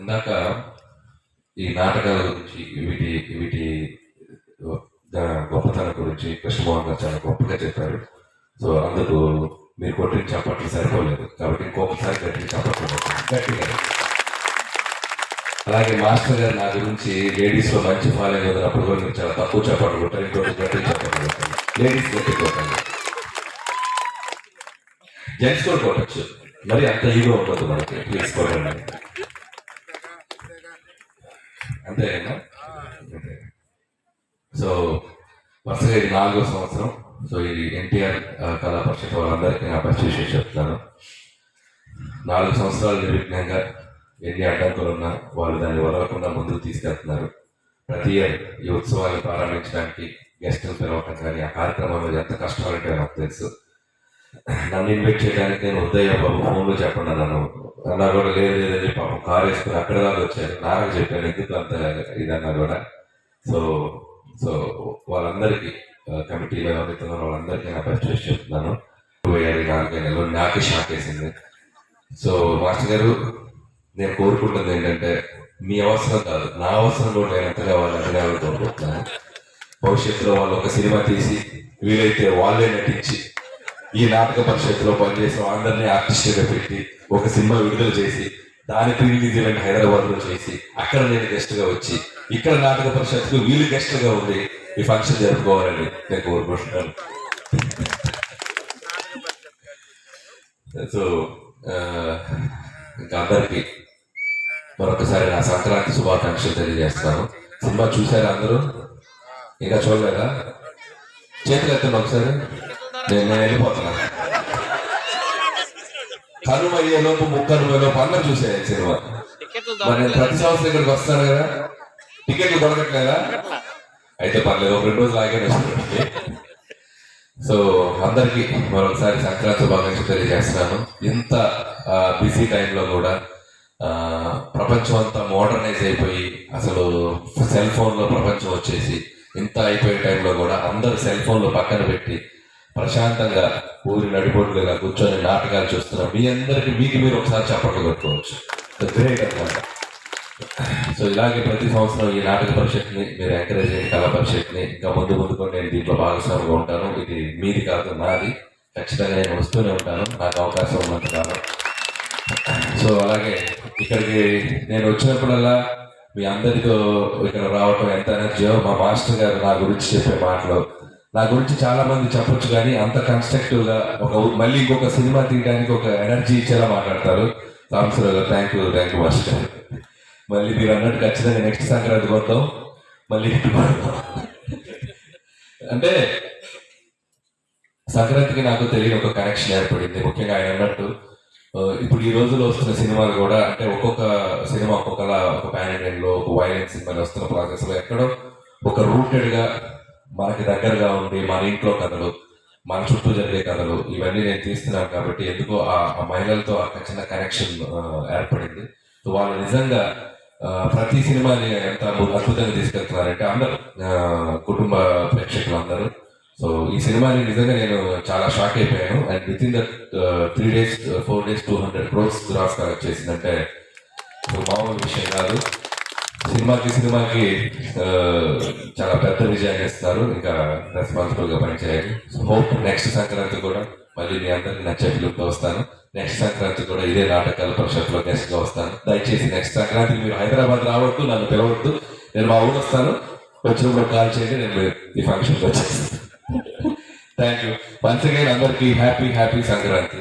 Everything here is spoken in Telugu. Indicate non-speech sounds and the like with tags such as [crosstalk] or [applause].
ఇందాక ఈ నాటకాల గురించి వీటి వీటి గొప్పతనం గురించి కృష్ణమోహన్ గారు చాలా గొప్పగా చెప్పారు. సో అందుకు మీరు కొట్టిన చప్పట్లు సరిపోలేదు. కాబట్టి ఇంకొకసారి గట్టిగా చప్పట్లు గట్టిగా. అలాగే మాస్టర్ గారు నా గురించి లేడీస్లో మంచి ఫాలోయింగ్ ఉన్నప్పుడు కూడా మీరు చాలా తక్కువ చప్పట్లు కొట్టారు ఇంకోటి గట్టి చప్పట్లు కొట్టాను లేడీస్ గట్టి కొట్టండి జెంట్స్ కూడా కొట్టచ్చు. మరి అంత ఈగో ఉండదు మనకి. ప్లీజ్ కొట్టండి. అంతేనా? సో వరుసగా ఇది నాలుగో సంవత్సరం. సో ఇది ఎన్టీఆర్ కళా పరిషత్ వాళ్ళందరికీ నా బెస్ట్ విషయం చెప్తున్నాను నాలుగు సంవత్సరాలు నిర్విఘ్నంగా ఎన్ని అడ్డంకులు ఉన్నా వాళ్ళు దాన్ని వదలకుండా ముందుకు తీసుకెళ్తున్నారు. ప్రతి ఇయర్ ఈ ఉత్సవాన్ని ప్రారంభించడానికి గెస్టులు పిలవటం కానీ ఆ కార్యక్రమంలో ఎంత కష్టాలంటే నాకు తెలుసు. నన్ను ఇన్వైట్ చేయడానికి నేను ఉదయ బాబు ఫోన్లో చెప్పండి నన్ను అన్నా కూడా లేదు లేదని పాపం కార్ వేసుకుని అక్కడ దాకా వచ్చారు. నాకు చెప్పాను ఎందుకు అంత ఇదన్నా కూడా? సో సో వాళ్ళందరికీ కమిటీలో ఎవరైతే వాళ్ళందరికీ నా బెస్ట్ విషయం చెప్తున్నాను. పోయారు నాలుగైదు నాకే షాక్ వేసింది. సో మాస్టర్ గారు నేను కోరుకుంటుంది ఏంటంటే మీ అవసరం కాదు నా అవసరం కూడా నేను ఎంతగా వాళ్ళు అభినయాలు కోరుకుంటున్నాను. భవిష్యత్తులో వాళ్ళు ఒక సినిమా తీసి వీలైతే వాళ్ళే నటించి ఈ నాటక పరిషత్తులో పనిచేసిన అందరినీ ఆర్టిస్టుగా పెట్టి ఒక సినిమా విడుదల చేసి దాని ప్రీ రిలీజ్ ఈవెంట్ హైదరాబాద్లో చేసి అక్కడ నేను గెస్ట్గా వచ్చి ఇక్కడ నాటక పరిషత్కు వీళ్ళు గెస్ట్గా ఉండి ఈ ఫంక్షన్ జరుపుకోవాలని నేను కోరుకుంటున్నాను. సో ఇంకా అందరికి మరొకసారి నా సంక్రాంతి శుభాకాంక్షలు తెలియజేస్తాను సినిమా చూసారా అందరూ? ఇంకా చూడలేదా? చేతులు ఎత్తండి ఒకసారి. నేను నేను వెళ్ళిపోతున్నాను కనుమ అయ్యే లోపు ముక్కను లోపు అందరూ చూసేయాలి సినిమా. మరి నేను ప్రతి సంవత్సరం ఇక్కడికి వస్తాను కదా? టికెట్లు దొరకట్లేదా? అయితే పర్లేదు ఒక రెండు రోజులు ఆగానే వస్తుంది. సో అందరికి మరొకసారి సంక్రాంతి శుభాకాంక్షలు తెలియజేస్తున్నాను. ఇంత బిజీ టైంలో కూడా ప్రపంచం అంతా మోడర్నైజ్ అయిపోయి అసలు సెల్ ఫోన్లో ప్రపంచం వచ్చేసి ఇంత అయిపోయే టైంలో కూడా అందరు సెల్ ఫోన్లో పక్కన పెట్టి ప్రశాంతంగా ఊరి నడిబొడ్లుగా కూర్చొని నాటకాలు చూస్తున్నాం. మీ అందరికి మీకు మీరు ఒకసారి చప్పట్లు కొట్టుకోవచ్చు. గ్రేట్ అన్నమాట. సో ఇలాగే ప్రతి సంవత్సరం ఈ నాటక పరిషత్ని మీరు ఎంకరేజ్ చేయండి కళా పరిషత్ని. ఇంకా ముందు ముందు నేను దీంట్లో భాగస్వామిగా ఉంటాను. ఇది మీది కాదు నాది. ఖచ్చితంగా నేను వస్తూనే ఉంటాను. నాకు అవకాశం ఉన్నంత కాలం సో అలాగే ఇక్కడికి నేను వచ్చినప్పుడల్లా మీ అందరితో ఇక్కడ రావటం ఎంత ఎనర్జీయో మా మాస్టర్ గారు నా గురించి చెప్పే మాటలు నా గురించి చాలా మంది చెప్పొచ్చు కానీ అంత కన్స్ట్రక్టివ్గా ఒక మళ్ళీ ఇంకొక సినిమా తీయడానికి ఒక ఎనర్జీ ఇచ్చేలా మాట్లాడతారు. రామశ్వరరావు గారు thank you thank you master. మళ్ళీ మీరు అన్నట్టు ఖచ్చితంగా నెక్స్ట్ సంక్రాంతి కొద్దాం మళ్ళీ అంటే సంక్రాంతికి నాకు తెలియని ఒక కనెక్షన్ ఏర్పడింది. ముఖ్యంగా ఆయన అన్నట్టు ఇప్పుడు ఈ రోజుల్లో వస్తున్న సినిమాలు కూడా అంటే ఒక్కొక్క సినిమా ఒక్కొక్కలా ఒక పాన్ ఇండియన్లో ఒక వైలెన్స్ సినిమాలు వస్తున్న ప్రాసెస్లో ఎక్కడో ఒక రూటెడ్గా మనకి దగ్గరగా ఉండి మన ఇంట్లో కథలు మన చుట్టూ జరిగే కథలు ఇవన్నీ నేను తీస్తున్నాను కాబట్టి ఎందుకో ఆ మహిళలతో ఆ చిన్న కనెక్షన్ ఏర్పడింది. సో వాళ్ళు నిజంగా ప్రతి సినిమాని ఎంత అద్భుతంగా తీసుకెళ్తున్నారంటే అందరూ కుటుంబ ప్రేక్షకులు అందరూ. సో ఈ సినిమాని నిజంగా నేను చాలా షాక్ అయిపోయాను. And within the three days four days two hundred crores gross collect చేసిందంటే సో మామూలు విషయం కాదు. సినిమాకి సినిమాకి చాలా పెద్ద విజయాన్ని ఇస్తున్నారు. ఇంకా రెస్పాన్సిబుల్గా పనిచేయాలి హోప్ నెక్స్ట్ సంక్రాంతి కూడా మళ్ళీ మీ అందరికి నచ్చే ఫిలింతో వస్తాను. నెక్స్ట్ సంక్రాంతి కూడా ఇదే నాటకాల పరిషత్లో గెస్ట్గా వస్తాను. దయచేసి నెక్స్ట్ సంక్రాంతికి మీరు హైదరాబాద్ రావద్దు నన్ను పిలవద్దు. నేను మా ఊరు వస్తాను. వచ్చినప్పుడు కాల్ చేయండి నేను ఈ ఫంక్షన్కి వచ్చేస్తాను. [laughs] Thank you. వన్స్ అగైన్ అందరికీ హ్యాపీ హ్యాపీ సంక్రాంతి.